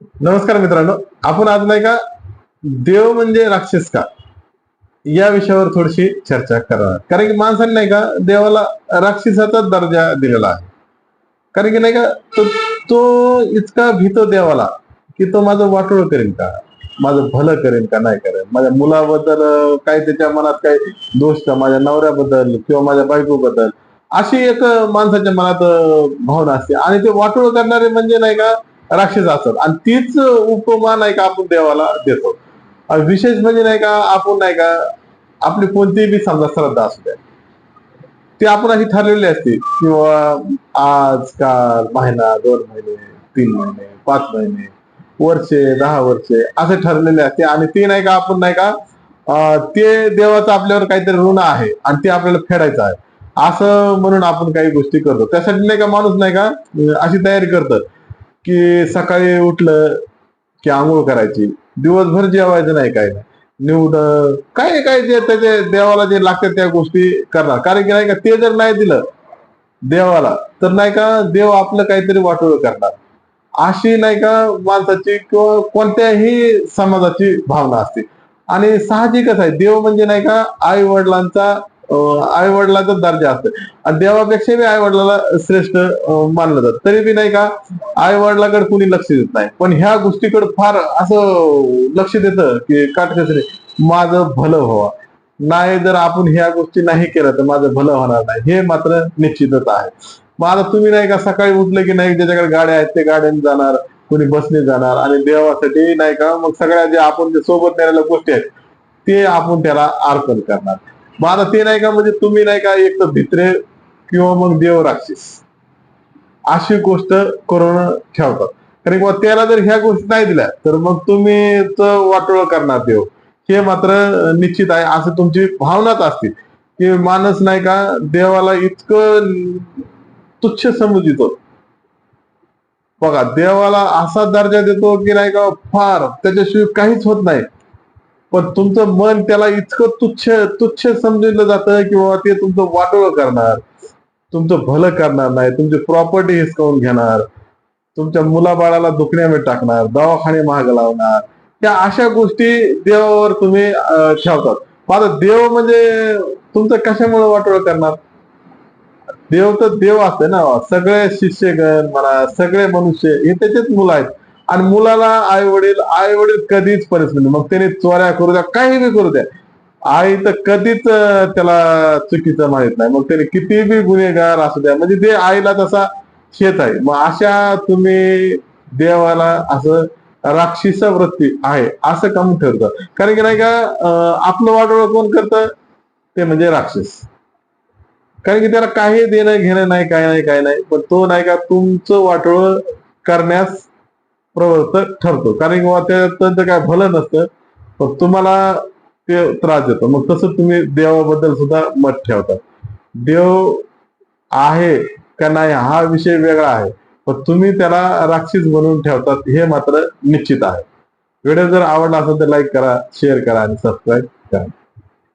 नमस्कार मित्रांनो. आपण आज नाही का देव म्हणजे राक्षस का? या विषयावर थोडीशी चर्चा करणार. कारण की माणसाने नाही का देवाला राक्षसाचा दर्जा दिलेला आहे. कारण की नाही का तो तो इतका भीतो देवाला की तो माझं वाटोळ करेल का? माझं भलं करेल का नाही करेल माझ्या मुलाबद्दल काही काय त्याच्या मनात काय दोष का? माझ्या नवऱ्याबद्दल किंवा माझ्या बायकोबद्दल? अशी एक माणसाच्या मनात भावना असते. आणि ते वाटोळ करणारे म्हणजे नाही का राक्षस असतात. आणि तीच उपमा नाही का आपण देवाला देतो. विशेष म्हणजे नाही का आपण नाही का आपली कोणतीही बी समजा श्रद्धा असू द्या ती आपण अशी ठरलेली असते. किंवा आज काल महिना दोन महिने तीन महिने पाच महिने वर्षे दहा वर्षे असे ठरलेले असते. आणि ते नाही का आपण नाही का ते देवाचं आपल्यावर काहीतरी ऋण आहे आणि ते आपल्याला फेडायचं आहे. असं म्हणून आपण काही गोष्टी करतो. त्यासाठी नाही का माणूस नाही का अशी तयारी करतात. की सकाळी उठलं की आंघोळ करायची. दिवसभर जेवायचं नाही काय नाही. निवड काय काय जे त्याचे देवाला जे लागतात त्या गोष्टी करणार. कारण की नाही का ते जर नाही दिलं देवाला तर नाही का देव आपलं काहीतरी वाटोळ करणार. अशी नाही का माणसाची किंवा कोणत्याही समाजाची भावना असते. आणि साहजिकच आहे. देव म्हणजे नाही का आई वडिलांचा आई वडिलाचा दर्जा असतो. आणि देवापेक्षा बी आई वडिलाला श्रेष्ठ मानलं जात. तरी बी नाही का आई वडिलाकडे कुणी लक्ष देत नाही. पण ह्या गोष्टीकडे फार असं लक्ष देतं की काटकसरी माझं भलं व्हावं. नाही जर आपण ह्या गोष्टी नाही केल्या तर माझं भलं होणार नाही. हे मात्र निश्चितच आहे. मग आता तुम्ही नाही का सकाळी उठले की नाही ज्याच्याकडे गाड्या आहेत ते गाड्याने जाणार कोणी बसने जाणार आणि देवासाठी नाही का मग सगळ्या जे आपण जे सोबत नेलेल्या गोष्टी आहेत ते आपण त्याला अर्पण करणार. मग आता ते नाही का म्हणजे तुम्ही नाही का एक तर भित्रे किंवा मग देव राक्षस अशी गोष्ट करून ठेवतात. कारण की त्याला जर ह्या गोष्टी नाही दिल्या तर मग तुम्ही तर वाटोळ करणार देव. हे मात्र निश्चित आहे. असं तुमची भावनाच असते. की माणूस नाही का देवाला इतकं तुच्छ समजितो. बघा देवाला असा दर्जा देतो की नाही का फार. त्याच्याशिवाय काहीच होत नाही. पण तुमचं मन त्याला इतकं तुच्छ तुच्छ समजलं जातं की बाबा ते तुमचं वाटोळ करणार. तुमचं भलं करणार नाही. तुमची प्रॉपर्टी हिसकावून घेणार. तुमच्या मुलाबाळाला दुखण्यामध्ये टाकणार. दवाखाने महाग लावणार. त्या अशा गोष्टी देवावर तुम्ही ठेवतात. माझा देव म्हणजे तुमचं कशामुळे वाटोळ करणार? देव तर देव असते ना. सगळे शिष्यगण म्हणा सगळे मनुष्य हे त्याचेच मुलं आहेत. आणि मुलाला आई वडील आई वडील कधीच परिस्थिती मग त्याने चोऱ्या करू द्या काही बी करू द्या. आई तर कधीच त्याला चुकीचं माहीत नाही. मग त्याने किती बी गुन्हेगार असू द्या म्हणजे ते आईला तसा शेत आहे. मग अशा तुम्ही देवाला असं राक्षस वृत्ती आहे असं काम ठरतं. कारण की नाही का आपलं वाटोळ कोण करतं? ते म्हणजे राक्षस. कारण की त्याला काही देणं घेणं नाही काय नाही काय नाही. पण तो नाही का तुमचं वाटोळ करण्यास प्रवृत्त ठरतो. कारण किंवा ते- त्यांचं काय भलं नसतं पण तुम्हाला ते त्रास देतो. मग तसं तुम्ही देवाबद्दल सुद्धा मत ठेवता. देव आहे का नाही हा विषय वेगळा आहे. पण तुम्ही त्याला राक्षस बनवून ठेवतात हे मात्र निश्चित आहे. व्हिडिओ जर आवडला असेल तर लाईक करा शेअर करा आणि सबस्क्राईब करा.